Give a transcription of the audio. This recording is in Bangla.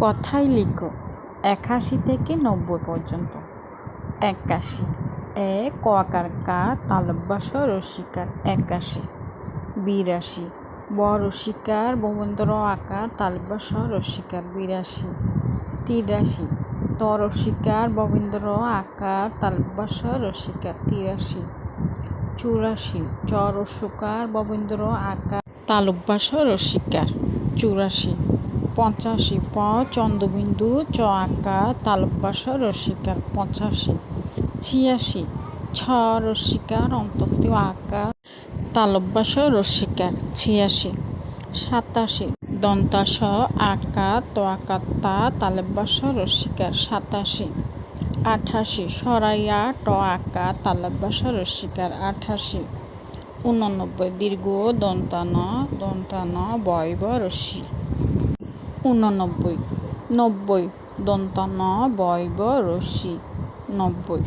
কথায় লিখো, একাশি থেকে নব্বই পর্যন্ত। একাশি, এ, ক আকার, কা তালব্বাস রসিকার, একাশি। বিরাশি, ব, রসিকার ববন্দর আকার তালব্বাস রসিকার, বিরাশি। তিরাশি, ত, রসিকার ববীন্দ্র আকার তালব্বাস রসিকার, তিরাশি। চুরাশি, চ, রসুকার ববীন্দ্র আকার তালব্বাস রসিকার, চুরাশি। পঁচাশি প, চন্দ্রবিন্দু, চ আকার তালব্বাস রসিকার পঁচাশি। ছিয়াশি, ছ রসিকার অন্তস্থ আকার তালব্বাস রসিকার ছিয়াশি। সাতাশি, দন্তাস, আকার, তো আকার, তা তালব্বাস রসিকার সাতাশি। আঠাশি, সরাইয়া, ট আকার তালব্বাস রসিকার আঠাশি। উননব্বই, দীর্ঘ, দন্তান দন্তান, বয়ব রসি উননব্বই নব্বই। দন্তান বয়ব রসি। নব্বই।